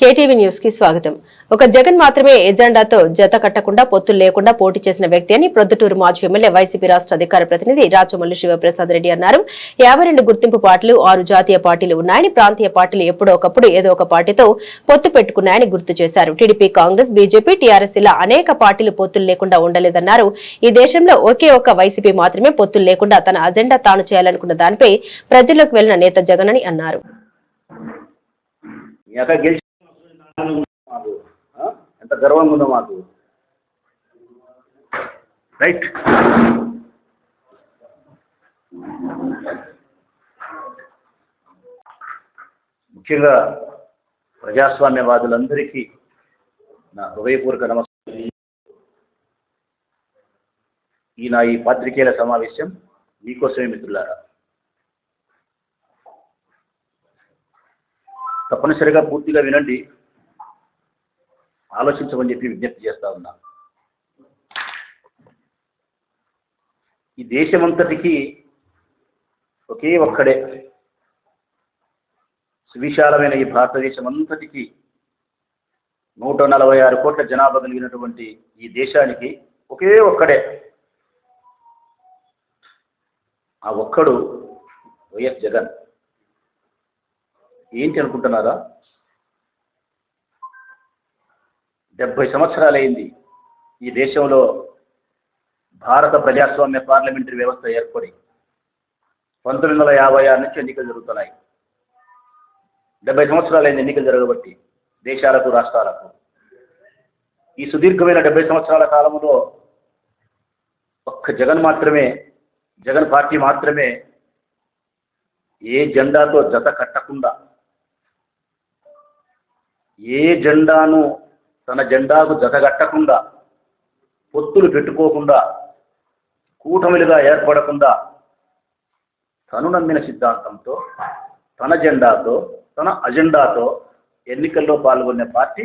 KTV న్యూస్కి స్వాగతం. ఒక జగన్ మాత్రమే ఎజెండాతో జత కట్టకుండా పొత్తులు లేకుండా పోటీ చేసిన వ్యక్తి అని ప్రొద్దుటూరు మాజీ ఎమ్మెల్యే వైసీపీ రాష్ట్ర అధికార ప్రతినిధి రాచమల్లి శివప్రసాద్ రెడ్డి అన్నారు. యాభై రెండు గుర్తింపు పార్టీలు ఆరు జాతీయ పార్టీలు ఉన్నాయని ప్రాంతీయ పార్టీలు ఎప్పుడో ఒకప్పుడు ఏదో ఒక పార్టీతో పొత్తు పెట్టుకున్నాయని గుర్తు చేశారు. టీడీపీ కాంగ్రెస్ బీజేపీ టీఆర్ఎస్ ఇలా అనేక పార్టీలు పొత్తులు లేకుండా ఉండలేదన్నారు. ఈ దేశంలో ఒకే ఒక్క వైసీపీ మాత్రమే పొత్తులు లేకుండా తన అజెండా తాను చేయాలనుకున్న దానిపై ప్రజల్లోకి వెళ్ళిన నేత జగన్ అని అన్నారు. మాకు ఎంత గర్వంగా ఉందో మాకు. రైట్. ముఖ్యంగా ప్రజాస్వామ్యవాదులందరికీ నా హృదయపూర్వక నమస్కారం. ఈ నా ఈ పాత్రికేయుల సమావేశం మీకోసమే మిత్రులారా. తప్పనిసరిగా పూర్తిగా వినండి. ఆలోచించమని చెప్పి విజ్ఞప్తి చేస్తా ఉన్నాను ఈ దేశమంతటికి ఒకే ఒక్కడే సువిశాలమైన ఈ భారతదేశం అంతటికి నూట నలభై ఆరు కోట్ల జనాభా కలిగినటువంటి ఈ దేశానికి ఒకే ఒక్కడే. ఆ ఒక్కడు వైఎస్ జగన్. ఏంటి అనుకుంటున్నారా? డెబ్బై సంవత్సరాలైంది. ఈ దేశంలో భారత ప్రజాస్వామ్య పార్లమెంటరీ వ్యవస్థ ఏర్పడి పంతొమ్మిది వందల యాభై ఆరు నుంచి ఎన్నికలు జరుగుతున్నాయి. డెబ్బై సంవత్సరాలైంది ఎన్నికలు జరగబట్టి దేశాలకు రాష్ట్రాలకు. ఈ సుదీర్ఘమైన డెబ్బై సంవత్సరాల కాలంలో ఒక్క జగన్ మాత్రమే జగన్ పార్టీ మాత్రమే ఏ జెండాతో జత కట్టకుండా ఏ జెండాను తన జెండాకు జతగట్టకుండా పొత్తులు పెట్టుకోకుండా కూటమిలుగా ఏర్పడకుండా తను నమ్మిన సిద్ధాంతంతో తన జెండాతో తన అజెండాతో ఎన్నికల్లో పాల్గొనే పార్టీ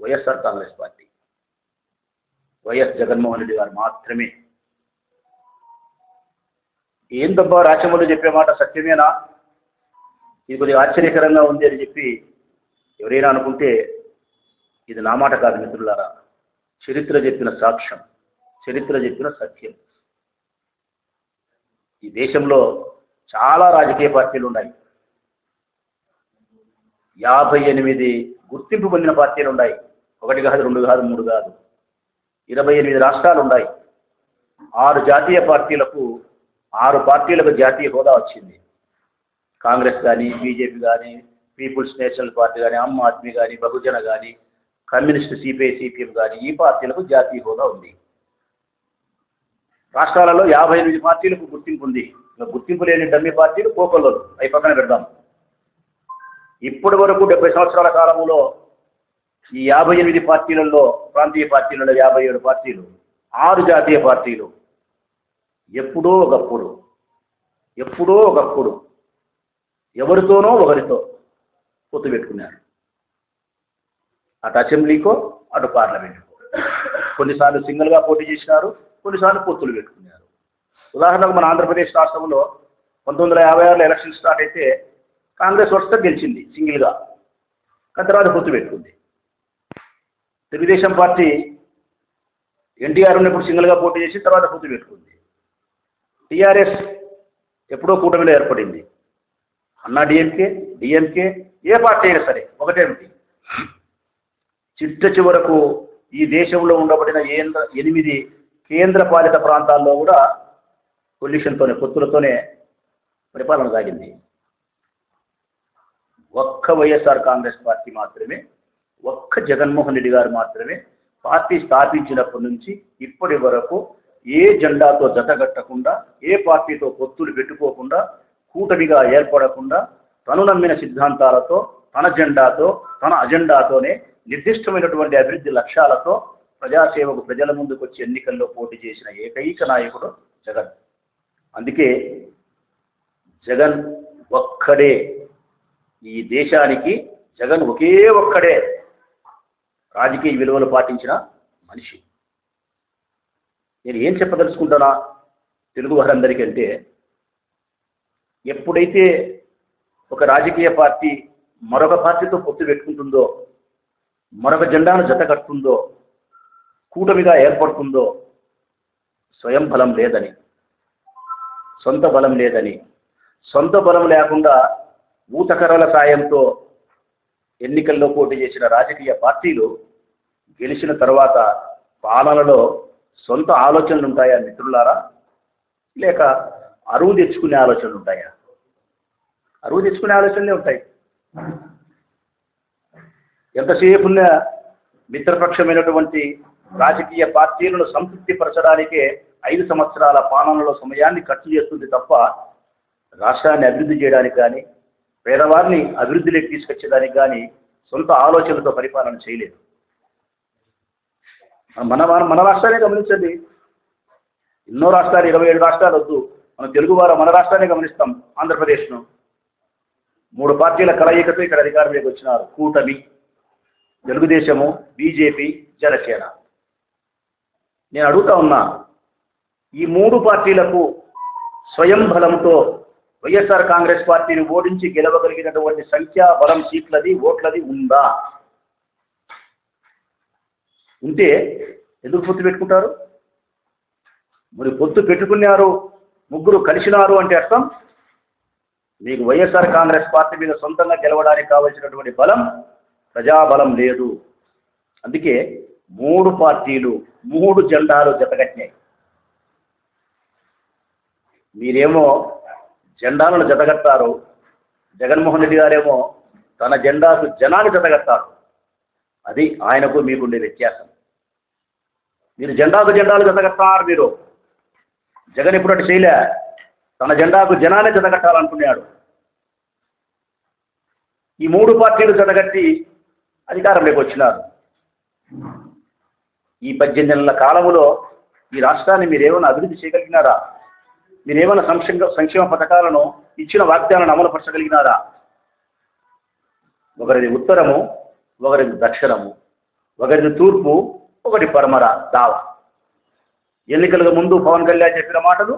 వైఎస్ఆర్ కాంగ్రెస్ పార్టీ. వైఎస్ జగన్మోహన్ రెడ్డి గారు మాత్రమే. ఏందబ్బా రాచమల్లి చెప్పే మాట సత్యమేనా? ఇది కొద్దిగా ఆశ్చర్యకరంగా ఉంది అని చెప్పి ఎవరైనా అనుకుంటే ఇది నా మాట కాదు మిత్రులారా. చరిత్ర చెప్పిన సాక్ష్యం చరిత్ర చెప్పిన సత్యం. ఈ దేశంలో చాలా రాజకీయ పార్టీలు ఉన్నాయి. యాభై ఎనిమిది గుర్తింపు పొందిన పార్టీలు ఉన్నాయి. ఒకటి కాదు రెండు కాదు మూడు కాదు. ఇరవై ఎనిమిది రాష్ట్రాలు ఉన్నాయి. ఆరు జాతీయ పార్టీలకు ఆరు పార్టీలకు జాతీయ హోదా వచ్చింది. కాంగ్రెస్ కానీ బీజేపీ కానీ పీపుల్స్ నేషనల్ పార్టీ కానీ ఆమ్ ఆద్మీ కానీ బహుజన కానీ కమ్యూనిస్ట్ సిపిఐ సిపిఎం కానీ ఈ పార్టీలకు జాతీయ హోదా ఉంది. రాష్ట్రాలలో యాభై ఎనిమిది పార్టీలకు గుర్తింపు ఉంది. ఇంకా గుర్తింపు లేని డమ్మి పార్టీలు కోకొల్లో అవి పక్కన పెడదాం. ఇప్పటి వరకు డెబ్బై సంవత్సరాల కాలంలో ఈ యాభై ఎనిమిది పార్టీలలో ప్రాంతీయ పార్టీలలో యాభై ఏడు పార్టీలు ఆరు జాతీయ పార్టీలు. ఎప్పుడో ఒకప్పుడు ఎప్పుడో ఒకప్పుడు ఎవరితోనో ఒకరితో పొత్తు పెట్టుకున్నారు. అటు అసెంబ్లీకో అటు పార్లమెంటుకో. కొన్నిసార్లు సింగిల్గా పోటీ చేసినారు కొన్నిసార్లు పొత్తులు పెట్టుకున్నారు. ఉదాహరణకు మన ఆంధ్రప్రదేశ్ రాష్ట్రంలో పంతొమ్మిది వందల యాభై ఆరులో ఎలక్షన్ స్టార్ట్ అయితే కాంగ్రెస్ వరుసగా గెలిచింది సింగిల్గా. కానీ తర్వాత పొత్తు పెట్టుకుంది. తెలుగుదేశం పార్టీ ఎన్టీఆర్ ఉన్నప్పుడు సింగిల్గా పోటీ చేసి తర్వాత పొత్తు పెట్టుకుంది. టీఆర్ఎస్ ఎప్పుడో కూటమిలో ఏర్పడింది. అన్నా డిఎంకే డిఎంకే ఏ పార్టీ అయినా సరే ఒకటే ఒకటేమిటి చిట్ట చివరకు ఈ దేశంలో ఉండబడిన ఎనిమిది కేంద్ర పాలిత ప్రాంతాల్లో కూడా పొల్యూషన్తోనే పొత్తులతోనే పరిపాలన సాగింది. ఒక్క వైఎస్ఆర్ కాంగ్రెస్ పార్టీ మాత్రమే ఒక్క జగన్మోహన్ రెడ్డి గారు మాత్రమే పార్టీ స్థాపించినప్పటి నుంచి ఇప్పటి వరకు ఏ జెండాతో జతగట్టకుండా ఏ పార్టీతో పొత్తులు పెట్టుకోకుండా కూటమిగా ఏర్పడకుండా తను నమ్మిన సిద్ధాంతాలతో తన జెండాతో తన అజెండాతోనే నిర్దిష్టమైనటువంటి అభివృద్ధి లక్ష్యాలతో ప్రజాసేవకు ప్రజల ముందుకు వచ్చి ఎన్నికల్లో పోటీ చేసిన ఏకైక నాయకుడు జగన్. అందుకే జగన్ ఒక్కడే ఈ దేశానికి జగన్ ఒకే ఒక్కడే రాజకీయ విలువలు పాటించిన మనిషి. నేను ఏం చెప్పదలుచుకుంటానా తెలుగు వారందరికంటే? ఎప్పుడైతే ఒక రాజకీయ పార్టీ మరొక పార్టీతో పొత్తు పెట్టుకుంటుందో మరొక జెండాను జత కడుతుందో కూటమిగా ఏర్పడుతుందో స్వయం బలం లేదని సొంత బలం లేదని సొంత బలం లేకుండా ఊతకరల సాయంతో ఎన్నికల్లో పోటీ చేసిన రాజకీయ పార్టీలు గెలిచిన తర్వాత పాలనలో సొంత ఆలోచనలు ఉంటాయా మిత్రులారా? లేక అరువు తెచ్చుకునే ఆలోచనలు ఉంటాయా? అరువు తెచ్చుకునే ఆలోచనలే ఉంటాయి. ఎంతసేపు మిత్రపక్షమైనటువంటి రాజకీయ పార్టీలను సంతృప్తిపరచడానికే ఐదు సంవత్సరాల పాలనలో సమయాన్ని ఖర్చు చేస్తుంది తప్ప రాష్ట్రాన్ని అభివృద్ధి చేయడానికి కానీ పేదవారిని అభివృద్ధిలోకి తీసుకొచ్చేదానికి కానీ సొంత ఆలోచనలతో పరిపాలన చేయలేదు. మన మన- మన రాష్ట్రాన్ని గమనించండి. ఎన్నో రాష్ట్రాలు ఇరవై ఏడు రాష్ట్రాలు వద్దు. మన తెలుగు వారు మన రాష్ట్రాన్ని గమనిస్తాం. ఆంధ్రప్రదేశ్ను. మూడు పార్టీల కలయికతో ఇక్కడ అధికారంలోకి వచ్చినారు. కూటమి తెలుగుదేశము బీజేపీ జనసేన. నేను అడుగుతా ఉన్నా ఈ మూడు పార్టీలకు స్వయం బలంతో వైఎస్ఆర్ కాంగ్రెస్ పార్టీని ఓడించి గెలవగలిగినటువంటి సంఖ్యా బలం సీట్లది ఓట్లది ఉందా? ఉంటే ఎందుకు పొత్తు పెట్టుకుంటారు? మరి పొత్తు పెట్టుకున్నారు ముగ్గురు కలిసినారు అంటే అర్థం? మీకు వైఎస్ఆర్ కాంగ్రెస్ పార్టీ మీద సొంతంగా గెలవడానికి కావలసినటువంటి బలం ప్రజాబలం లేదు. అందుకే మూడు పార్టీలు మూడు జెండాలు జతగట్టినాయి మీరేమో జెండాలను జతగట్టారు జగన్మోహన్ రెడ్డి గారేమో తన జెండాకు జనాన్ని జతగట్టారు అది ఆయనకు మీకుండే వ్యత్యాసం. మీరు జెండాకు జెండాలు జతగట్టారు మీరు. జగన్ ఎప్పుడు అటు చేయలే. తన జెండాకు జనాన్ని జతగట్టాలనుకున్నాడు ఈ మూడు పార్టీలు జతగట్టి అధికారంలోకి వచ్చినారు. ఈ పద్దెనిమిది నెలల కాలంలో ఈ రాష్ట్రాన్ని మీరేమైనా అభివృద్ధి చేయగలిగినారా? మీరేమైనా సంక్షేమ సంక్షేమ పథకాలను ఇచ్చిన వాగ్దానాలను అమలుపరచగలిగినారా? ఒకరిది ఉత్తరము ఒకరిది దక్షిణము ఒకరిది తూర్పు ఒకటి పరమర దావ. ఎన్నికలకు ముందు పవన్ కళ్యాణ్ చెప్పిన మాటలు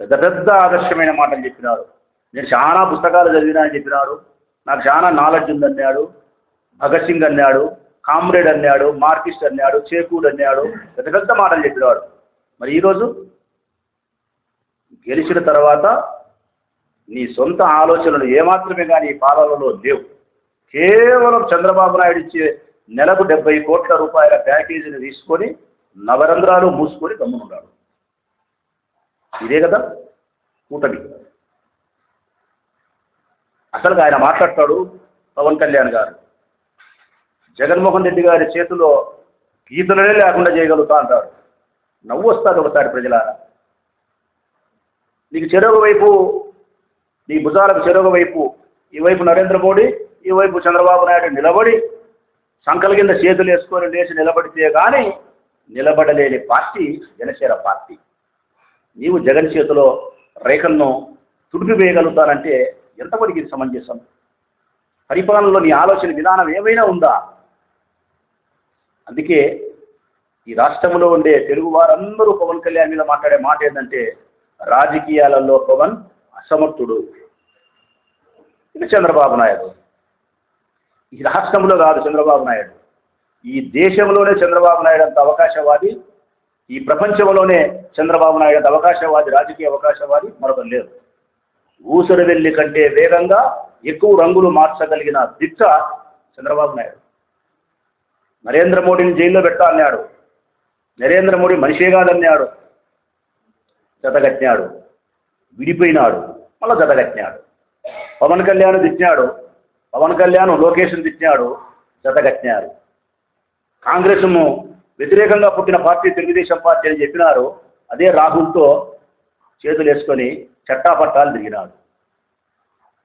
పెద్ద పెద్ద ఆదర్శమైన మాటలు చెప్పినాడు. నేను చాలా పుస్తకాలు చదివినా అని చెప్పినారు నాకు చాలా నాలెడ్జ్ ఉందన్నాడు భగత్ సింగ్ అన్నాడు కామ్రేడ్ అన్నాడు మార్కిస్ట్ అన్నాడు చేకూడ్ అన్నాడు. పెద్ద పెద్ద మాటలు చెప్పినాడు. మరి ఈరోజు గెలిచిన తర్వాత నీ సొంత ఆలోచనలు ఏమాత్రమే కానీ పాలనలో లేవు. కేవలం చంద్రబాబు నాయుడు ఇచ్చే నెలకు డెబ్బై కోట్ల రూపాయల ప్యాకేజీని తీసుకొని నవరంధ్రాలు మూసుకొని గమ్మునున్నాడు. ఇదే కదా కూటమి. అసలు ఆయన మాట్లాడతాడు పవన్ కళ్యాణ్ గారు. జగన్మోహన్ రెడ్డి గారి చేతిలో గీతలనే లేకుండా చేయగలుగుతా అంటాడు. నవ్వు వస్తుంది ఒకసారి ప్రజలారా. నీకు చెరొక వైపు నీ భుజాలకు చెరొక వైపు ఈ వైపు నరేంద్ర మోడీ ఈ వైపు చంద్రబాబు నాయుడు నిలబడి సంకల కింద చేతులు వేసుకొని లేచి నిలబడితే కానీ నిలబడలేని పార్టీ జనసేన పార్టీ. నీవు జగన్ చేతిలో రేఖలను తుడిపివేయగలుగుతానంటే ఎంతవరకు ఇది సమంజసం? పరిపాలనలో నీ ఆలోచన విధానం ఏమైనా ఉందా? అందుకే ఈ రాష్ట్రంలో ఉండే తెలుగు వారందరూ పవన్ కళ్యాణ్ మీద మాట్లాడే మాట ఏంటంటే రాజకీయాలలో పవన్ అసమర్థుడు. ఇది చంద్రబాబు నాయుడు. ఈ రాష్ట్రంలో కాదు చంద్రబాబు నాయుడు. ఈ దేశంలోనే చంద్రబాబు నాయుడు అంత అవకాశవాది ఈ ప్రపంచంలోనే చంద్రబాబు నాయుడు అవకాశవాది రాజకీయ అవకాశవాది మరొక లేరు ఊసరు వెళ్ళి కంటే వేగంగా ఎక్కువ రంగులు మార్చగలిగిన దిట్ట చంద్రబాబు నాయుడు. నరేంద్ర మోడీని జైల్లో పెట్టా అన్నాడు. నరేంద్ర మోడీ మనిషే కాదన్నాడు. జతగట్టినాడు. విడిపోయినాడు. మళ్ళీ జతగట్టినాడు. పవన్ కళ్యాణ్ తిట్టినాడు. పవన్ కళ్యాణ్ లోకేష్ని తిట్టినాడు. జతగట్టినారు. కాంగ్రెస్ వ్యతిరేకంగా పుట్టిన పార్టీ తెలుగుదేశం పార్టీ అని చెప్పినారు అదే రాహుల్తో చేతులు వేసుకొని చట్టాపట్టాలు దిగినాడు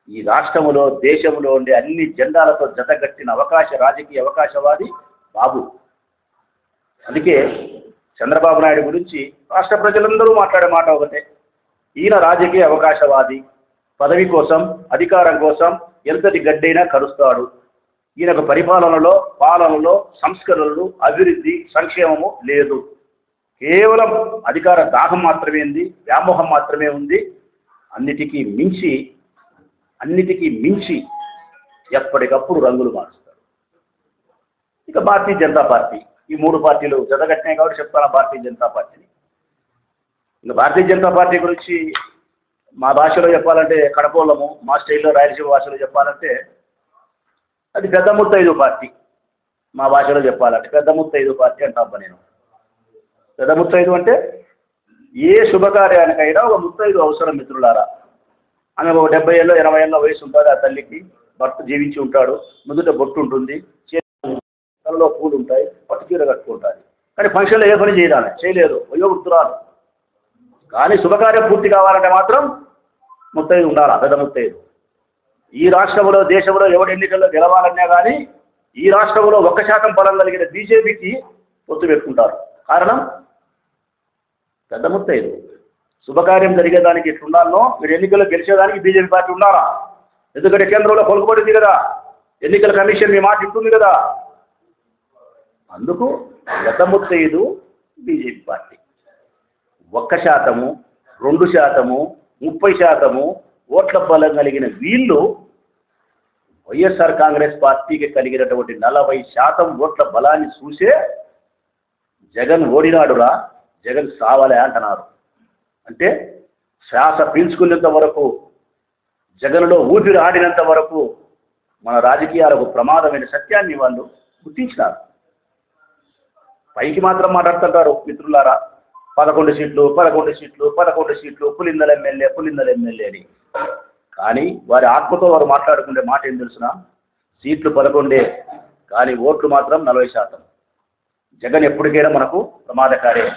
ఈ రాష్ట్రములో దేశంలో ఉండే అన్ని జెండాలతో జతగట్టిన అవకాశ రాజకీయ అవకాశవాది బాబు. అందుకే చంద్రబాబు నాయుడు గురించి రాష్ట్ర ప్రజలందరూ మాట్లాడే మాట ఒకటే. ఈయన రాజకీయ అవకాశవాది. పదవి కోసం అధికారం కోసం ఎంతటి గడ్డైనా కరుస్తాడు. ఈయనకు పరిపాలనలో పాలనలో సంస్కరణలు అభివృద్ధి సంక్షేమము లేదు. కేవలం అధికార దాహం మాత్రమే ఉంది వ్యామోహం మాత్రమే ఉంది. అన్నిటికీ మించి అన్నిటికీ మించి ఎప్పటికప్పుడు రంగులు మారుస్తారు. ఇక భారతీయ జనతా పార్టీ ఈ మూడు పార్టీలు జతగట్టినాయి కాబట్టి చెప్తాను భారతీయ జనతా పార్టీని. ఇంకా భారతీయ జనతా పార్టీ గురించి మా భాషలో చెప్పాలంటే కడపోలము మా స్టైల్లో రాయలసీమ భాషలో చెప్పాలంటే అది పెద్ద ముత్తైదు పార్టీ. మా భాషలో చెప్పాలంటే పెద్ద ముత్తైదు పార్టీ అంటాబ్బా నేను. పెద్ద ముత్తైదు అంటే ఏ శుభకార్యానికైనా ఒక ముత్తైదు అవసరం మిత్రులారా. ఆమె ఒక డెబ్బై ఏళ్ళు ఎనభై ఏళ్ళ వయసు ఉంటుంది ఆ తల్లికి? భర్త జీవించి ఉంటాడు. ముందుట బొట్టు ఉంటుంది. తలలో పూలు ఉంటాయి. పట్టు చీర కానీ ఫంక్షన్లో ఏ పని చేయాలి చేయలేదు. అయ్యో గుర్తురాదు కానీ శుభకార్యం పూర్తి కావాలంటే మాత్రం ముత్తైదు ఉండాలి? పెద్ద ముత్తైదు ఈ రాష్ట్రంలో దేశంలో ఎవడు ఎన్నికల్లో గెలవాలన్నా కానీ ఈ రాష్ట్రంలో ఒక్క శాతం బలం కలిగిన బీజేపీకి పొత్తు పెట్టుకుంటారు. కారణం? పెద్ద ముత్తైదు. శుభకార్యం జరిగేదానికి ఎట్లుండాలనో మీరు ఎన్నికల్లో గెలిచేదానికి బీజేపీ పార్టీ ఉన్నారా? ఎందుకంటే కేంద్రంలో పలుకుబడింది కదా. ఎన్నికల కమిషన్ మీ మాట ఇస్తుంది కదా. అందుకు పెద్ద ముత్తైదు బీజేపీ పార్టీ. ఒక్క శాతము రెండు శాతము ముప్పై శాతము ఓట్ల బలం కలిగిన వీళ్ళు వైఎస్ఆర్ కాంగ్రెస్ పార్టీకి కలిగినటువంటి నలభై శాతం ఓట్ల బలాన్ని చూసే జగన్ ఓడినాడురా జగన్ సావలే అంటున్నారు. అంటే శ్వాస పీల్చుకునేంత వరకు జగన్లో ఊపిరి ఆడినంత వరకు మన రాజకీయాలకు ప్రమాదమైన సత్యాన్ని వాళ్ళు గుర్తించినారు. పైకి మాత్రం మాట్లాడుతుంటారు మిత్రులారా పదకొండు సీట్లు పదకొండు సీట్లు పదకొండు సీట్లు పులిందల ఎమ్మెల్యే పులిందల ఎమ్మెల్యే అని. కానీ వారి ఆత్మతో వారు మాట్లాడుకునే మాట ఏం తెలుసిన? సీట్లు పదకొండే కానీ ఓట్లు మాత్రం నలభై శాతం. జగన్ ఎప్పటికైనా మనకు ప్రమాదకారే.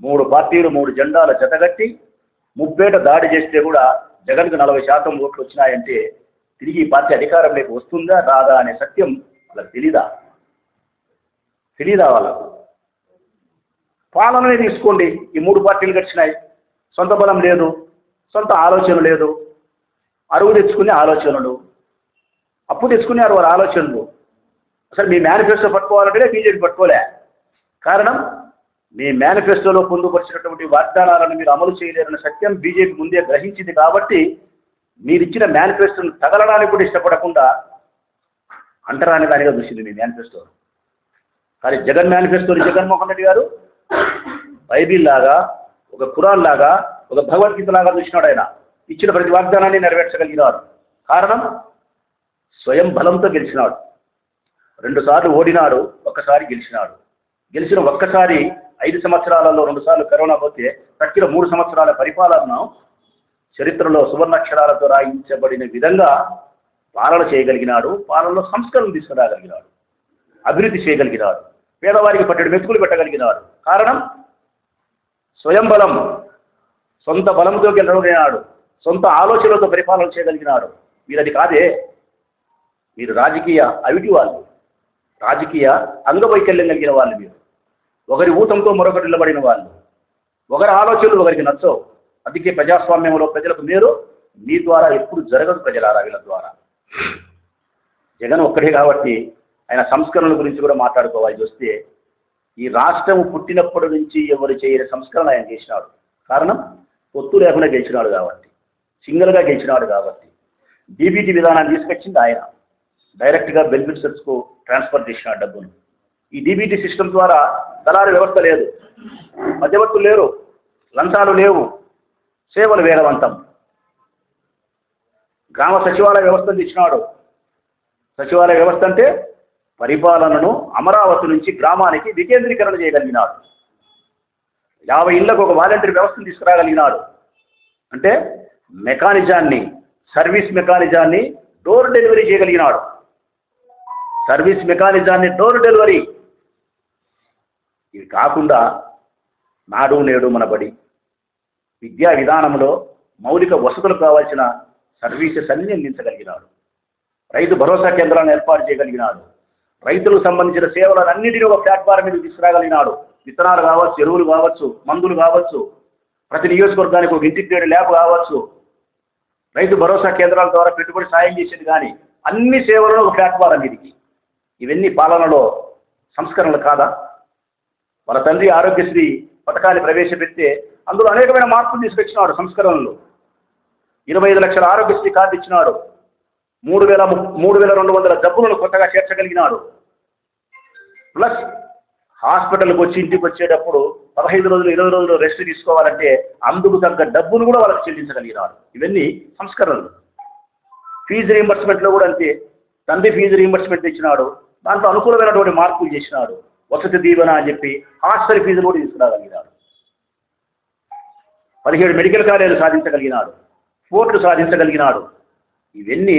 మూడు పార్టీలు మూడు జెండాల జతగట్టి ముప్పేట దాడి చేస్తే కూడా జగన్కు నలభై శాతం ఓట్లు వచ్చినాయంటే తిరిగి పార్టీ పార్టీ అధికారంలోకి వస్తుందా రాదా అనే సత్యం వాళ్ళకి తెలీదా? తెలీదా వాళ్ళకు? పాలననే తీసుకోండి. ఈ మూడు పార్టీలు గడిచినాయి. సొంత బలం లేదు సొంత ఆలోచన లేదు. అరువు తెచ్చుకునే ఆలోచనలు. అప్పు తెచ్చుకున్నారు వారి ఆలోచనలు. అసలు మీ మేనిఫెస్టో పట్టుకోవాలంటే బీజేపీ పట్టుకోలే. కారణం మీ మేనిఫెస్టోలో పొందుపరిచినటువంటి వాగ్దానాలను మీరు అమలు చేయలేరన్న సత్యం బీజేపీ ముందే గ్రహించింది కాబట్టి మీరు ఇచ్చిన మేనిఫెస్టోను తగలడానికి కూడా ఇష్టపడకుండా అంటరాని దానిగా చూసింది మీ మేనిఫెస్టో. కానీ జగన్ మేనిఫెస్టోని జగన్మోహన్ రెడ్డి గారు బైబిల్ లాగా ఒక ఖురాన్ లాగా ఒక భగవద్గీత లాగా చూసినాడు ఆయన. ఇచ్చిన ప్రతి వాగ్దానాన్ని నెరవేర్చగలిగినాడు. కారణం? స్వయం బలంతో గెలిచినాడు. రెండుసార్లు ఓడినాడు ఒక్కసారి గెలిచినాడు. గెలిచిన ఒక్కసారి ఐదు సంవత్సరాలలో రెండుసార్లు కరోనా పోతే తక్కిన మూడు సంవత్సరాల పరిపాలనను చరిత్రలో సువర్ణాక్షరాలతో రాయించబడిన విధంగా పాలన చేయగలిగినాడు పాలనలో సంస్కరణ తీసుకురాగలిగినాడు అభివృద్ధి చేయగలిగినాడు పేదవారికి పట్టడి మెతుకులు పెట్టగలిగినాడు. కారణం? స్వయం బలం. సొంత బలంతో గెలవగలిగినాడు. సొంత ఆలోచనలతో పరిపాలన చేయగలిగినాడు మీరు అది కాదే. మీరు రాజకీయ అవిటి వాళ్ళు. రాజకీయ అంగవైకల్యం కలిగిన వాళ్ళు మీరు. ఒకరి ఊతంతో మరొకటి నిలబడిన వాళ్ళు. ఒకరి ఆలోచనలు ఒకరికి నచ్చవు. అందుకే ప్రజాస్వామ్యంలో ప్రజలకు మీరు మీ ద్వారా ఎప్పుడు జరగదు ప్రజలారా వీళ్ళ ద్వారా. జగన్ ఒక్కడే కాబట్టి ఆయన సంస్కరణల గురించి కూడా మాట్లాడుకోవాల్సి వస్తే ఈ రాష్ట్రం పుట్టినప్పటి నుంచి ఎవరు చేయని సంస్కరణ ఆయన చేసినాడు. కారణం పొత్తు లేకుండా గెలిచినాడు కాబట్టి. సింగిల్గా గెలిచినాడు కాబట్టి. డీబీటీ విధానాన్ని తీసుకొచ్చింది ఆయన. డైరెక్ట్గా బెనిఫిట్స్కు ట్రాన్స్ఫర్ చేసిన డబ్బును ఈ డీబీటీ సిస్టమ్ ద్వారా దళారు వ్యవస్థ లేదు. మధ్యవర్తులు లేరు. లంచాలు లేవు. సేవలు వేగవంతం. గ్రామ సచివాలయ వ్యవస్థను తెచ్చినాడు సచివాలయ వ్యవస్థ అంటే పరిపాలనను అమరావతి నుంచి గ్రామానికి వికేంద్రీకరణ చేయగలిగినాడు. యాభై ఇళ్ళకు ఒక వాలంటీర్ వ్యవస్థను తీసుకురాగలిగినాడు. అంటే మెకానిజాన్ని సర్వీస్ మెకానిజాన్ని డోర్ డెలివరీ చేయగలిగినాడు. సర్వీస్ మెకానిజాన్ని డోర్ డెలివరీ. ఇవి కాకుండా నాడు నేడు మనబడి విద్యా విధానంలో మౌలిక వసతులు కావాల్సిన సర్వీసెస్ అన్ని అందించగలిగినాడు. రైతు భరోసా కేంద్రాలను ఏర్పాటు చేయగలిగినాడు. రైతులకు సంబంధించిన సేవలన్నింటినీ ఒక ప్లాట్ఫారం మీద తీసుకురాగలిగినాడు. విత్తనాలు కావచ్చు ఎరువులు కావచ్చు మందులు కావచ్చు ప్రతి నియోజకవర్గానికి ఒక ఇంటిగ్రేటెడ్ ల్యాబ్ కావచ్చు. రైతు భరోసా కేంద్రాల ద్వారా పెట్టుబడి సాయం చేసేది కానీ అన్ని సేవలను ఒక ప్లాట్ఫారం ఇది. ఇవన్నీ పాలనలో సంస్కరణలు కాదా? వాళ్ళ తండ్రి ఆరోగ్యశ్రీ పథకాన్ని ప్రవేశపెడితే అందులో అనేకమైన మార్పులు తీసుకొచ్చినాడు సంస్కరణలు. ఇరవై ఐదు లక్షల ఆరోగ్యశ్రీ కార్డు ఇచ్చినాడు. మూడు వేల మూడు వేల రెండు వందల జబ్బులను కొత్తగా చేర్చగలిగినాడు. ప్లస్ హాస్పిటల్కి వచ్చి ఇంటికి వచ్చేటప్పుడు పదహైదు రోజులు ఇరవై రోజులు రెస్ట్ తీసుకోవాలంటే అందుకు తగ్గ డబ్బును కూడా వాళ్ళకి చెల్లించగలిగినాడు ఇవన్నీ సంస్కరణలు. ఫీజు రీంబర్స్మెంట్లో కూడా అంతే. తండ్రి ఫీజు రీంబర్స్మెంట్ ఇచ్చినాడు. దాంట్లో అనుకూలమైనటువంటి మార్పులు చేసినాడు. వసతి దీవెన అని చెప్పి హాస్టల్ ఫీజులు కూడా తీసుకురాగలిగినాడు. పదిహేడు మెడికల్ కాలేజీలు సాధించగలిగినాడు. కోర్టులు సాధించగలిగినాడు. ఇవన్నీ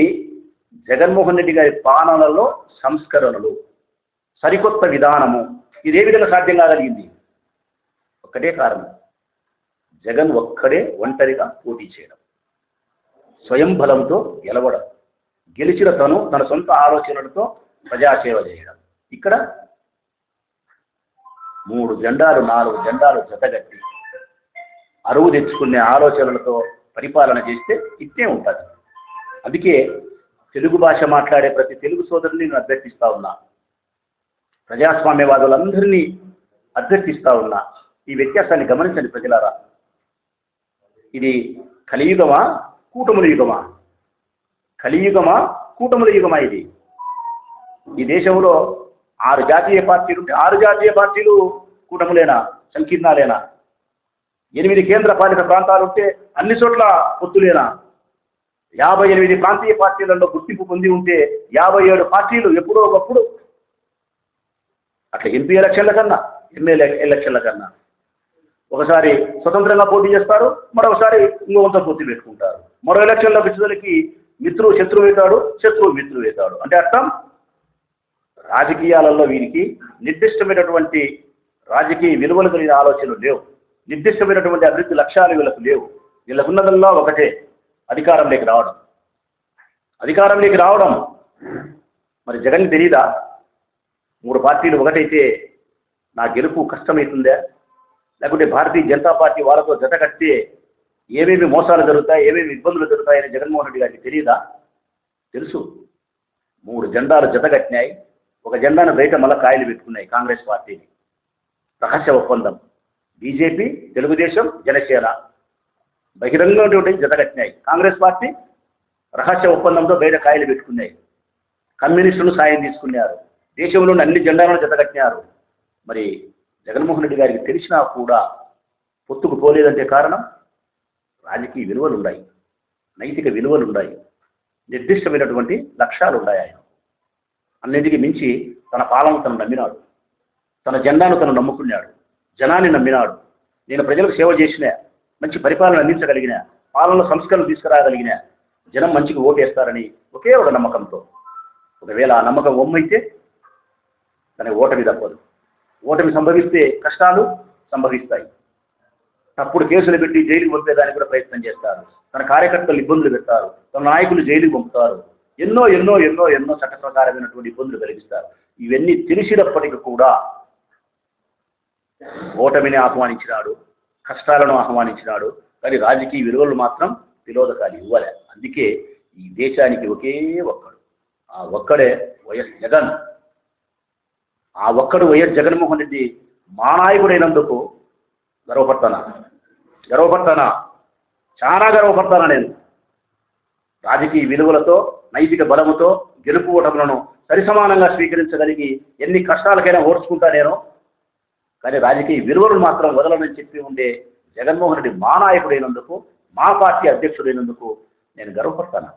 జగన్మోహన్ రెడ్డి గారి పాలనలో సంస్కరణలు. సరికొత్త విధానము. ఇదే విధంగా సాధ్యం కాగలిగింది? ఒక్కటే కారణం. జగన్ ఒక్కడే ఒంటరిగా పోటీ చేయడం. స్వయం బలంతో గెలవడం. గెలిచిన తను తన సొంత ఆలోచనలతో ప్రజాసేవ చేయడం. ఇక్కడ మూడు జెండాలు నాలుగు జెండాలు జతగట్టి అరువు తెచ్చుకునే ఆలోచనలతో పరిపాలన చేస్తే ఇట్టే ఉంటుంది. అందుకే తెలుగు భాష మాట్లాడే ప్రతి తెలుగు సోదరుని నేను అభ్యర్థిస్తా ఉన్నా. ప్రజాస్వామ్యవాదులందరినీ అభ్యర్థిస్తా ఉన్నా. ఈ వ్యత్యాసాన్ని గమనించండి ప్రజలారా. ఇది కలియుగమా కూటముల యుగమా? కలియుగమా కూటముల యుగమా ఇది? ఈ దేశంలో ఆరు జాతీయ పార్టీలు ఉంటే ఆరు జాతీయ పార్టీలు కూటములేనా సంకీర్ణాలేనా? ఎనిమిది కేంద్ర పాలిత ప్రాంతాలు ఉంటే అన్ని చోట్ల పొత్తులేనా? యాభై ఎనిమిది ప్రాంతీయ పార్టీలలో గుర్తింపు పొంది ఉంటే యాభై ఏడు పార్టీలు ఎప్పుడో ఒకప్పుడు అట్లా ఎంపీ ఎలక్షన్ల కన్నా ఎమ్మెల్యే ఎలక్షన్ల కన్నా. ఒకసారి స్వతంత్రంగా పోటీ చేస్తారు మరొకసారి ఇంకొంత పోటీ పెట్టుకుంటారు. మరో ఎలక్షన్లో వచ్చేసరికి మిత్రువు శత్రువు అవుతాడు శత్రువు మిత్రుడు అవుతాడు అంటే అర్థం? రాజకీయాలలో వీరికి నిర్దిష్టమైనటువంటి రాజకీయ విలువలు కలిగిన ఆలోచనలు లేవు. నిర్దిష్టమైనటువంటి అభివృద్ధి లక్ష్యాలు వీళ్ళకు లేవు. వీళ్ళకున్నదల్లా ఒకటే అధికారంలోకి రావడం. అధికారంలోకి రావడం. మరి జగన్ తెలీదా? మూడు పార్టీలు ఒకటైతే నా గెలుపు కష్టమవుతుందా? లేకుంటే భారతీయ జనతా పార్టీ వాళ్ళతో జత కడితే ఏమేమి మోసాలు జరుగుతాయి ఏమేమి ఇబ్బందులు జరుగుతాయని జగన్మోహన్ రెడ్డి గారికి తెలియదా తెలుసు. మూడు జెండాలు జత కట్టినాయి. ఒక జెండాను బయట మళ్ళీ కాయలు పెట్టుకున్నాయి కాంగ్రెస్ పార్టీని. రహస్య ఒప్పందం. బీజేపీ తెలుగుదేశం జనసేన బహిరంగమైనటువంటి జత కట్టినాయి. కాంగ్రెస్ పార్టీ రహస్య ఒప్పందంతో బయట కాయలు పెట్టుకున్నాయి. కమ్యూనిస్టులు సాయం తీసుకున్నారు. దేశంలోని అన్ని జెండాలను జతకట్టినారు మరి జగన్మోహన్ రెడ్డి గారికి తెలిసినా కూడా పొత్తుకు పోలేదంటే కారణం? రాజకీయ విలువలు ఉన్నాయి నైతిక విలువలు ఉన్నాయి నిర్దిష్టమైనటువంటి లక్ష్యాలు ఉన్నాయి ఆయన. అన్నిటికీ మించి తన పాలన తను నమ్మినాడు. తన జెండాను తను నమ్ముకున్నాడు. జనాన్ని నమ్మినాడు. నేను ప్రజలకు సేవ చేసిన మంచి పరిపాలన అందించగలిగిన పాలనలో సంస్కరణలు తీసుకురాగలిగిన జనం మంచిగా ఓటేస్తారని ఒకే ఒక నమ్మకంతో. ఒకవేళ ఆ నమ్మకం ఒమ్మైతే తన ఓటమి తప్పదు ఓటమి సంభవిస్తే కష్టాలు సంభవిస్తాయి. తప్పుడు కేసులు పెట్టి జైలుకి పంపేదానికి కూడా ప్రయత్నం చేస్తారు. తన కార్యకర్తలు ఇబ్బందులు పెడతారు. తన నాయకులు జైలుకి పంపుతారు. ఎన్నో ఎన్నో ఎన్నో ఎన్నో చట్ట ప్రకారమైనటువంటి ఇబ్బందులు కలిగిస్తారు. ఇవన్నీ తెలిసినప్పటికీ కూడా ఓటమిని ఆహ్వానించినాడు కష్టాలను ఆహ్వానించినాడు. కానీ రాజకీయ విలువలు మాత్రం విలోదకాలు ఇవ్వలే. అందుకే ఈ దేశానికి ఒకే ఒక్కడు. ఆ ఒక్కడే వైఎస్ జగన్. ఆ ఒక్కడు వైఎస్ జగన్మోహన్ రెడ్డి మా నాయకుడైనందుకు గర్వపడతానా? గర్వపడతానా? చాలా గర్వపడతానా నేను? రాజకీయ విలువలతో నైతిక బలముతో గెలుపు ఓటములను సరిసమానంగా స్వీకరించగలిగి ఎన్ని కష్టాలకైనా ఓర్చుకుంటా నేను. కానీ రాజకీయ విలువలు మాత్రం వదలనని చెప్పి ఉండే జగన్మోహన్ రెడ్డి మా నాయకుడైనందుకు మా పార్టీ అధ్యక్షుడైనందుకు నేను గర్వపడతాను?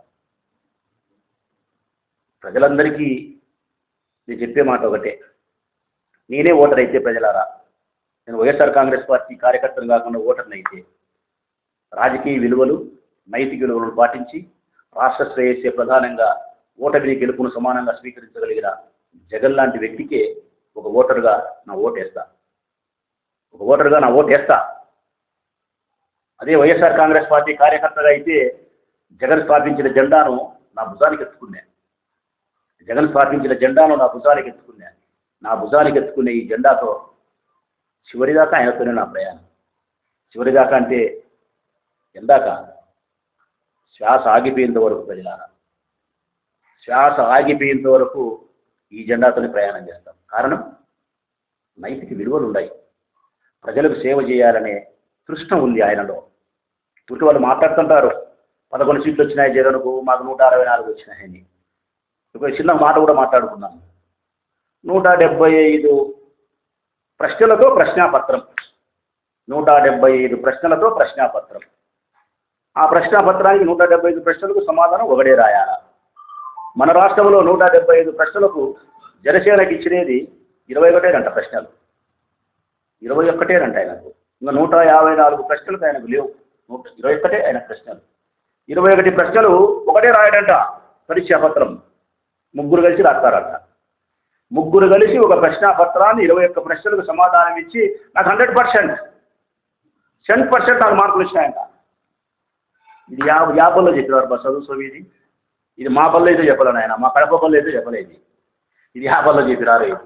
ప్రజలందరికీ నేను చెప్పే మాట ఒకటే. నేనే ఓటర్ అయితే ప్రజలారా. నేను వైఎస్ఆర్ కాంగ్రెస్ పార్టీ కార్యకర్తలు కాకుండా ఓటర్ని అయితే రాజకీయ విలువలు నైతిక విలువలను పాటించి రాష్ట్ర శ్రేయస్సే ప్రధానంగా ఓటమిని గెలుపును సమానంగా స్వీకరించగలిగిన జగన్ లాంటి వ్యక్తికే ఒక ఓటర్గా నా ఓటేస్తా. ఒక ఓటర్గా నా ఓటు అదే వైఎస్ఆర్ కాంగ్రెస్ పార్టీ కార్యకర్తగా అయితే జగన్ స్థాపించిన జెండాను నా భుజానికి ఎత్తుకున్నాను జగన్ స్థాపించిన జెండాను నా భుజానికి ఎత్తుకున్నాను నా భుజానికి ఎత్తుకునే ఈ జెండాతో చివరిదాకా ఆయనతోనే నా ప్రయాణం. చివరిదాకా అంటే ఎందాక? శ్వాస ఆగిపోయేంత వరకు ప్రజలారా? శ్వాస ఆగిపోయేంత వరకు ఈ జెండాతోనే ప్రయాణం చేస్తాం. కారణం? నైతిక విలువలు ఉన్నాయి ప్రజలకు సేవ చేయాలనే తృష్ణ ఉంది ఆయనలో. ఇటు వాళ్ళు మాట్లాడుతుంటారు. పదకొండు సీట్లు వచ్చినాయి జగన్కు మాకు నూట అరవై నాలుగు వచ్చినాయని. ఒక చిన్న మాట కూడా మాట్లాడుకున్నాను నూట డెబ్బై ఐదు ప్రశ్నలతో ప్రశ్నాపత్రం. నూట డెబ్బై ఐదు ప్రశ్నలతో ప్రశ్నాపత్రం. ఆ ప్రశ్నాపత్రానికి నూట డెబ్బై ఐదు ప్రశ్నలకు సమాధానం ఒకటే రాయాల. మన రాష్ట్రంలో నూట డెబ్బై ఐదు ప్రశ్నలకు జనసేనకి ఇచ్చినది ఇరవై ఒకటేనంట ప్రశ్నలు. ఇరవై ఒక్కటేనంట ఆయనకు. ఇంకా నూట యాభై నాలుగు ప్రశ్నలకు ఆయనకు లేవు. నూట ఇరవై ఒక్కటే ఆయన ప్రశ్నలు. ఇరవై ఒకటి ప్రశ్నలు ఒకటే రాయడంట పరీక్షాపత్రం ముగ్గురు కలిసి రాస్తారంట. ముగ్గురు కలిసి ఒక ప్రశ్నాపత్రాన్ని ఇరవై ఒక్క ప్రశ్నలకు సమాధానం ఇచ్చి నాకు హండ్రెడ్ పర్సెంట్. టెన్ పర్సెంట్ నాకు మార్కులు వచ్చినాయంట. ఇది యా యాపల్లో చెప్పేవారు బస్ చదువు స్వామి ఇది. ఇది మా పల్లె అయితే చెప్పలేను ఆయన మా కడప పల్లె అయితే చెప్పలేదు ఇది. యాపల్లో చెప్పినారు ఇది.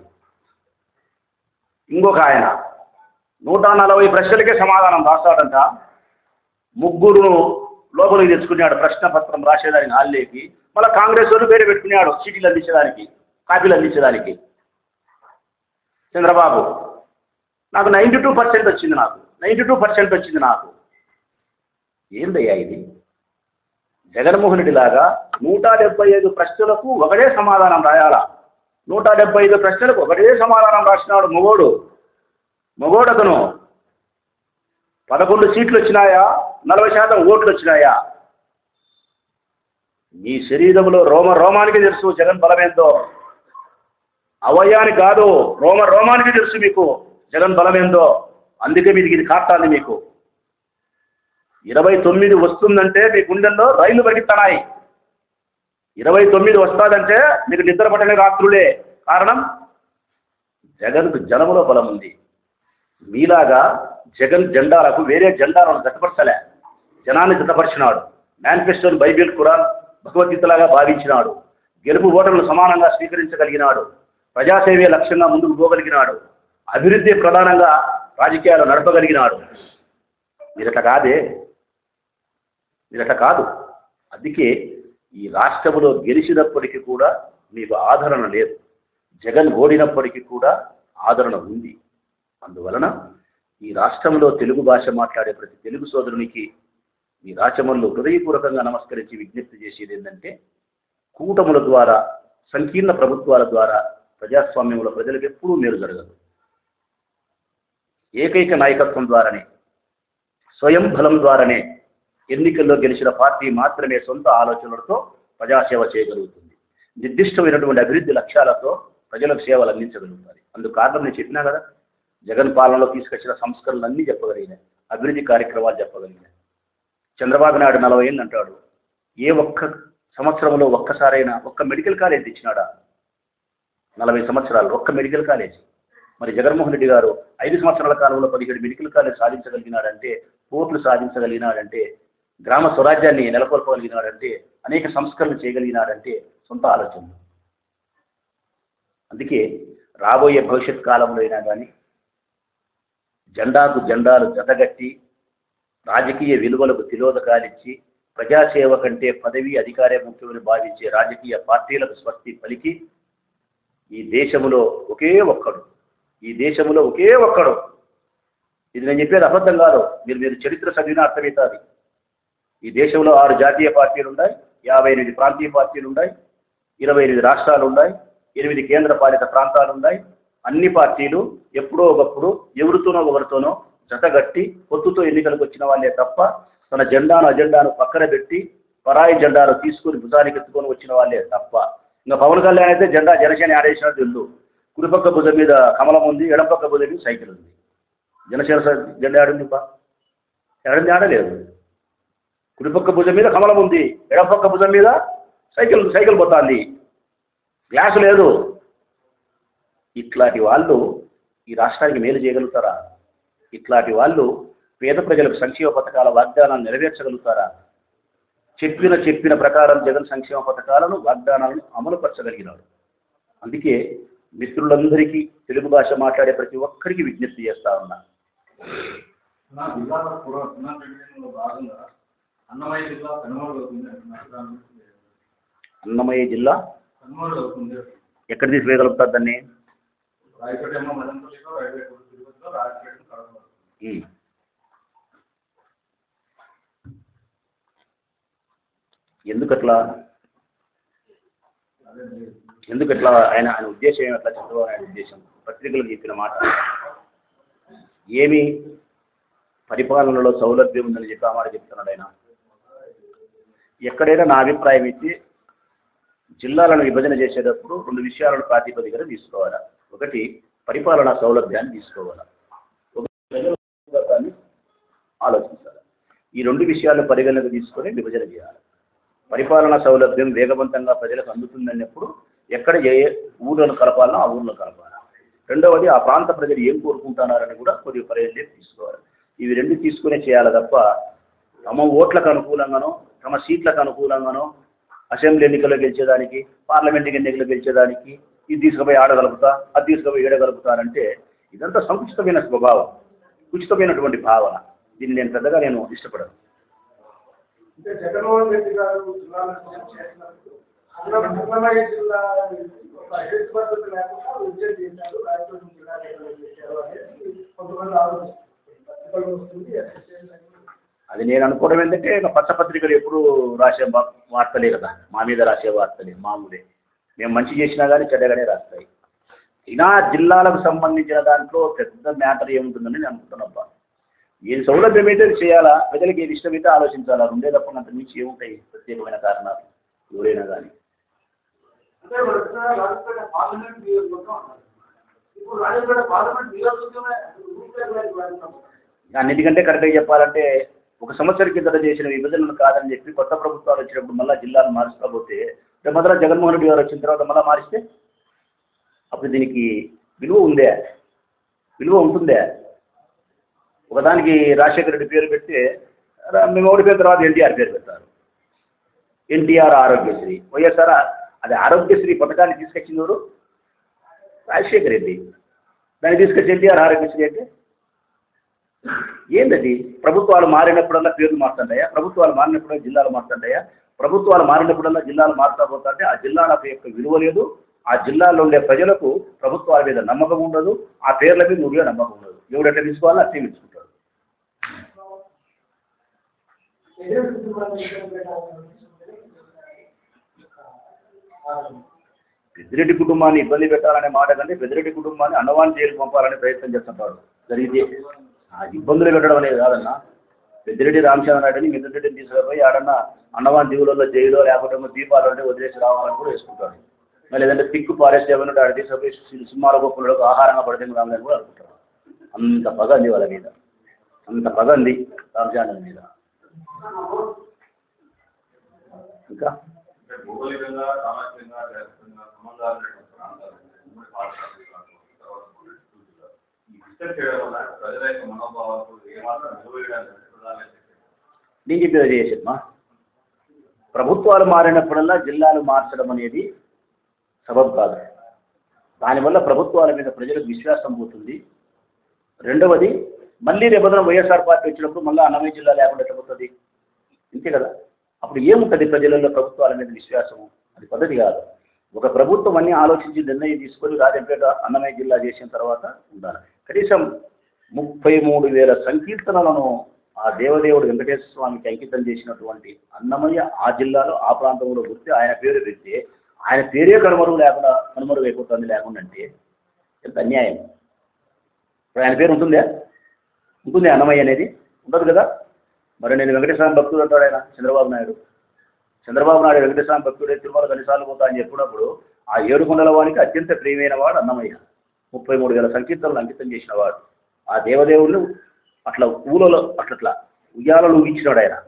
ఇంకొక ఆయన నూట నలభై ప్రశ్నలకే సమాధానం రాస్తాడంట. ముగ్గురు లోపలికి తెచ్చుకున్నాడు ప్రశ్న పత్రం రాసేదానికి హాల్లోకి. మళ్ళీ కాంగ్రెస్ వాళ్ళు పేరు పెట్టుకున్నాడు సీటీలు అందించడానికి కాపీలు అందించడానికి. చంద్రబాబు నాకు నైంటీ టూ పర్సెంట్ వచ్చింది నాకు. నైంటీ టూ పర్సెంట్ వచ్చింది నాకు. ఏందయ్యా ఇది? జగన్మోహన్ రెడ్డి లాగా నూట డెబ్బై ఐదు ప్రశ్నలకు ఒకటే సమాధానం రాయాలా? నూట డెబ్బై ఐదు ప్రశ్నలకు ఒకటే సమాధానం రాసినాడు మొగోడు. మొగోడతను అతను పదకొండు సీట్లు వచ్చినాయా? నలభై శాతం ఓట్లు వచ్చినాయా? మీ శరీరంలో రోమ రోమానికి తెలుసు జగన్ బలమేందో. అవయానికి కాదు రోమ రోమానికి తెలుసు మీకు జగన్ బలమేందో. అందుకే మీకు ఇది కాటాలి మీకు. ఇరవై తొమ్మిది వస్తుందంటే మీ గుండెల్లో రైలు పరిగెత్తనాయి ఇరవై తొమ్మిది వస్తాదంటే మీకు నిద్ర పట్టని రాత్రులే. కారణం? జగన్కు జనములో బలం ఉంది. మీలాగా జగన్ జెండాలకు వేరే జెండాలను జతపరచలే. జనాన్ని జతపరిచినాడు. మేనిఫెస్టోని బైబిల్ కూడా భగవద్గీతలాగా భావించినాడు. గెలుపు ఓటర్లు సమానంగా స్వీకరించగలిగినాడు. ప్రజాసేవే లక్ష్యంగా ముందుకు పోగలిగినాడు. అభివృద్ధి ప్రధానంగా రాజకీయాలు నడపగలిగినాడు. మీరట కాదే? మీరట కాదు. అందుకే ఈ రాష్ట్రంలో గెలిచినప్పటికీ కూడా మీకు ఆదరణ లేదు. జగన్ ఓడినప్పటికీ కూడా ఆదరణ ఉంది. అందువలన ఈ రాష్ట్రంలో తెలుగు భాష మాట్లాడే ప్రతి తెలుగు సోదరునికి మీ రాచమల్లు హృదయపూర్వకంగా నమస్కరించి విజ్ఞప్తి చేసేది ఏంటంటే కూటముల ద్వారా సంకీర్ణ ప్రభుత్వాల ద్వారా ప్రజాస్వామ్యంలో ప్రజలకు ఎప్పుడూ మేలు జరగదు. ఏకైక నాయకత్వం ద్వారానే స్వయం బలం ద్వారానే ఎన్నికల్లో గెలిచిన పార్టీ మాత్రమే సొంత ఆలోచనలతో ప్రజాసేవ చేయగలుగుతుంది. నిర్దిష్టమైనటువంటి అభివృద్ధి లక్ష్యాలతో ప్రజలకు సేవలు అందించగలుగుతారు. అందుకు కారణం నేను చెప్పినా కదా జగన్ పాలనలో తీసుకొచ్చిన సంస్కరణలు అన్నీ చెప్పగలిగినాయి. అభివృద్ధి కార్యక్రమాలు చెప్పగలిగినాయి. చంద్రబాబు నాయుడు నలభై అంటాడు ఏ ఒక్క సంవత్సరంలో ఒక్కసారైనా ఒక్క మెడికల్ కాలేజ్ ఇచ్చినాడా నలభై సంవత్సరాలు ఒక్క మెడికల్ కాలేజ్. మరి జగన్మోహన్ రెడ్డి గారు ఐదు సంవత్సరాల కాలంలో పదిహేడు మెడికల్ కాలేజ్ సాధించగలిగినాడంటే కోర్టులు సాధించగలిగినాడంటే గ్రామ స్వరాజ్యాన్ని నెలకొల్పగలిగినాడంటే అనేక సంస్కరణలు చేయగలిగినాడంటే సొంత ఆలోచనలు. అందుకే రాబోయే భవిష్యత్ కాలంలో అయినా కానీ జెండాకు జెండాలు జతగట్టి రాజకీయ విలువలకు తిలోదకాలిచ్చి ప్రజాసేవ కంటే పదవి అధికారే ముఖ్యమని భావించే రాజకీయ పార్టీలకు స్వస్తి పలికి ఈ దేశములో ఒకే ఒక్కడు. ఈ దేశంలో ఒకే ఒక్కడు. ఇది నేను చెప్పేది అబద్ధం కాదు. మీరు మీరు చరిత్ర చదివిన అర్థమవుతుంది. ఈ దేశంలో ఆరు జాతీయ పార్టీలు ఉన్నాయి యాభై ఎనిమిది ప్రాంతీయ పార్టీలు ఉన్నాయి ఇరవై ఎనిమిది రాష్ట్రాలు ఉన్నాయి ఎనిమిది కేంద్ర పాలిత ప్రాంతాలు ఉన్నాయి. అన్ని పార్టీలు ఎప్పుడో ఒకప్పుడు ఎవరితోనో ఒకరితోనో జతగట్టి పొత్తుతో ఎన్నికలకు వచ్చిన వాళ్ళే తప్ప తన జెండాను అజెండాను పక్కన పెట్టి పరాయి జెండాను తీసుకుని భుజానికి ఎత్తుకొని వచ్చిన వాళ్ళే తప్ప ఇంకా పవన్ కళ్యాణ్ అయితే జెండా జనసేన ఆడేసిన తెలుసు. కుడిపక్క భుజం మీద కమలం ఉంది ఎడమపక్క భుజం మీద సైకిల్ ఉంది. జనసేన జెండా ఆడింది బా ఎడంది ఆడలేదు. కుడిపక్క భుజం మీద కమలం ఉంది ఎడపక్క భుజం మీద సైకిల్ సైకిల్ పోతుంది. గ్లాసు లేదు. ఇట్లాంటి వాళ్ళు ఈ రాష్ట్రానికి మేలు చేయగలుగుతారా? ఇట్లాంటి వాళ్ళు పేద ప్రజలకు సంక్షేమ పథకాల వాగ్దానాన్ని నెరవేర్చగలుగుతారా? చెప్పిన చెప్పిన ప్రకారం జగన్ సంక్షేమ పథకాలను వాగ్దానాలను అమలుపరచగలిగినాడు. అందుకే మిత్రులందరికీ తెలుగు భాష మాట్లాడే ప్రతి ఒక్కరికి విజ్ఞప్తి చేస్తా ఉన్నా. అన్నమయ్య జిల్లా అవుతుంది అంటున్నారు. దాని గురించి మీరు అన్నమయ్య జిల్లా కనుమరుగు అవుతుంది ఎక్కడ తీసివేయగలుగుతారు దాన్ని ఎందుకట్లా? ఎందుకట్లా ఆయన ఆయన ఉద్దేశం ఏమి అట్లా చంద్రబాబు నాయుడు ఉద్దేశం? పత్రికలు చెప్పిన మాట. ఏమి పరిపాలనలో సౌలభ్యం ఉందని చెప్పి ఆ మాట చెప్తున్నాడు ఆయన. ఎక్కడైనా నా అభిప్రాయం ఇచ్చి జిల్లాలను విభజన చేసేటప్పుడు రెండు విషయాలను ప్రాతిపదికన తీసుకోవాలి? ఒకటి పరిపాలనా సౌలభ్యాన్ని తీసుకోవాలి? ఒక ఆలోచించాలి? ఈ రెండు విషయాలు పరిగణనకు తీసుకొని విభజన చేయాలి? పరిపాలనా సౌలభ్యం వేగవంతంగా ప్రజలకు అందుతుందన్నప్పుడు ఎక్కడ ఏ ఊళ్ళను కలపాలనో ఆ ఊళ్ళో కలపాలి. రెండవది ఆ ప్రాంత ప్రజలు ఏం కోరుకుంటున్నారని కూడా కొద్దిగా పరిగణలోకి తీసుకోవాలి. ఇవి రెండు తీసుకునే చేయాలి తప్ప తమ ఓట్లకు అనుకూలంగానో తమ సీట్లకు అనుకూలంగానో అసెంబ్లీ ఎన్నికల్లో గెలిచేదానికి పార్లమెంట్ ఎన్నికల్లో గెలిచేదానికి ఇది తీసుకుపోయి ఆడగలుగుతా అది తీసుకుపోయి ఏడగలుగుతానంటే ఇదంతా సంకుచితమైన స్వభావం ఉచితమైనటువంటి భావన. దీన్ని నేను పెద్దగా నేను ఇష్టపడను. అంటే జగన్మోహన్ రెడ్డి గారు జిల్లాలను చేసినప్పుడు అన్నమయ్య జిల్లా ఒక హెల్త్ పద్ధతి లేకుండా విజయం చేశారు. రాయచోటి జిల్లా చేశారు అనేది కొంతమంది ఆలోచిస్తుంది అది నేను అనుకోవడం ఏంటంటే ఇక పచ్చపత్రికలు ఎప్పుడు రాసే వార్తలే కదా. మా మీద రాసే వార్తలే మామూలే. మేము మంచి చేసినా కానీ చెడ్డగానే రాస్తాయి. ఇలా జిల్లాలకు సంబంధించిన దాంట్లో పెద్ద మ్యాటర్ ఏముంటుందని నేను అనుకుంటున్నాబ్బా ఏది సౌలభ్యం అయితే అది చేయాలా? ప్రజలకు ఏది ఇష్టమైతే ఆలోచించాలా? రెండే తప్ప అంత మించి ఏముంటాయి? ప్రత్యేకమైన కారణాలు. ఎవరైనా కానీ అన్నిటికంటే కరెక్ట్గా చెప్పాలంటే ఒక సంవత్సరం కిందట చేసిన విభజనలు కాదని చెప్పి కొత్త ప్రభుత్వాలు వచ్చినప్పుడు మళ్ళీ జిల్లాను రేపు మొదల జగన్మోహన్ రెడ్డి గారు వచ్చిన తర్వాత మళ్ళీ మారిస్తే అప్పుడు దీనికి విలువ ఉందే? విలువ ఉంటుందే? ఒకదానికి రాజశేఖర రెడ్డి పేరు పెడితే రా- మేము ఓడిపోయిన తర్వాత ఎన్టీఆర్ పేరు పెడతారు. ఎన్టీఆర్ ఆరోగ్యశ్రీ. వైఎస్ఆర్ అది ఆరోగ్యశ్రీ పథకాన్ని తీసుకొచ్చింది ఎవరు? రాజశేఖర రెడ్డి. దాన్ని తీసుకొచ్చి ఎన్టీఆర్ ఆరోగ్యశ్రీ అంటే ఏంటది ప్రభుత్వాలు మారినప్పుడల్లా పేర్లు మారుతుంటాయా ప్రభుత్వాలు మారినప్పుడల్లా జిల్లాలు మారుతుంటాయా ప్రభుత్వాలు మారినప్పుడల్లా జిల్లాలు మారుతా పోతుంటే ఆ జిల్లాల యొక్క విలువ లేదు. ఆ జిల్లాలో ఉండే ప్రజలకు ప్రభుత్వాల మీద నమ్మకం ఉండదు. ఆ పేర్ల మీద నువ్వే నమ్మకం ఉండదు. ఎవడెట్లా తీసుకోవాలో అట్టే తీసుకుంటాడు ఏ కుటుంబాన్ని ఇబ్బంది పెట్టాలని పెద్దిరెడ్డి కుటుంబాన్ని ఇబ్బంది పెట్టాలనే మాట కంటే పెద్దిరెడ్డి కుటుంబాన్ని అన్నవాన్ని జైలు పంపాలనే ప్రయత్నం చేస్తుంటాడు జరిగితే ఆ ఇబ్బందులు పెట్టడం అనేది కాదన్నా. పెద్దిరెడ్డి రామచంద్ర నాయుడిని మిద్దిరెడ్డిని తీసుకుపోయి ఆడన్నా అన్నవాన్ దీవులలో జైలో లేకపోతే దీపాలు అంటే వదిలేసి రావాలని కూడా వేసుకుంటాడు మళ్ళీ ఏదంటే పిక్కు ఫారెస్ట్ ఏమన్నా ఆడ తీసుకుపోయి సింహాల గొప్పలకు ఆహారంగా పడితే రామని కూడా అనుకుంటాడు అంత పగ ఉంది వాళ్ళ మీద. అంత పగ ఉంది రామచంద్ర మీద. ఇంకా? నేను చెప్పేది అదే చేసేమ్మా ప్రభుత్వాలు మారినప్పుడల్లా జిల్లాలు మార్చడం అనేది సబబు కాదు. దానివల్ల ప్రభుత్వాల మీద ప్రజలకు విశ్వాసం పోతుంది. రెండవది మళ్ళీ రేపొద్దున వైఎస్ఆర్ పార్టీ వచ్చినప్పుడు మళ్ళీ అన్నమయ్య జిల్లా లేకుండా ఎట్లా పోతుంది? కదా. అప్పుడు ఏముంటుంది ప్రజలలో ప్రభుత్వాల మీద విశ్వాసము? అది పద్ధతి కాదు. ఒక ప్రభుత్వం అన్ని ఆలోచించి నిర్ణయం తీసుకొని రాజంపేట అన్నమయ్య జిల్లా చేసిన తర్వాత ఉండాలి. కనీసం ముప్పై మూడు వేల సంకీర్తనలను ఆ దేవదేవుడు వెంకటేశ్వర స్వామికి అంకితం చేసినటువంటి అన్నమయ్య ఆ జిల్లాలో ఆ ప్రాంతంలో గుర్తి ఆయన పేరు పెడితే ఆయన పేరే కనుమరుగు లేకుండా కనుమరుగు అయిపోతుంది లేకుండా అంటే ఎంత అన్యాయం. ఇప్పుడు ఆయన పేరు ఉంటుందా? ఉంటుంది అన్నమయ్య అనేది. ఉండదు కదా? మరి నేను వెంకటేశ్వర భక్తుడు అంటాడు ఆయన చంద్రబాబు నాయుడు. చంద్రబాబు నాయుడు వెంకటేశ్వర భక్తుడే తిరుమల కనిసార్లు పోతా అని చెప్పినప్పుడు ఆ ఏడు కొండల వానికి అత్యంత ప్రియమైన వాడు అన్నమయ్య. ముప్పై మూడు వేల సంకీర్తనలు అంకితం చేసిన వాడు. ఆ దేవదేవుళ్ళు అట్లా ఊలలో అట్లట్లా ఉయ్యాలలో ఊగించినాడు ఆయన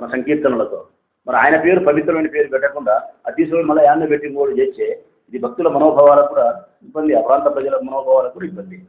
మన సంకీర్తనలతో. మరి ఆయన పేరు పవిత్రమైన పేరు పెట్టకుండా అతీశ్వరుడు మళ్ళీ యాన్న పెట్టి కూడా చేస్తే ఇది భక్తుల మనోభావాలకు కూడా ఇబ్బంది ఆ ప్రాంత ప్రజల మనోభావాలకు కూడా ఇబ్బంది.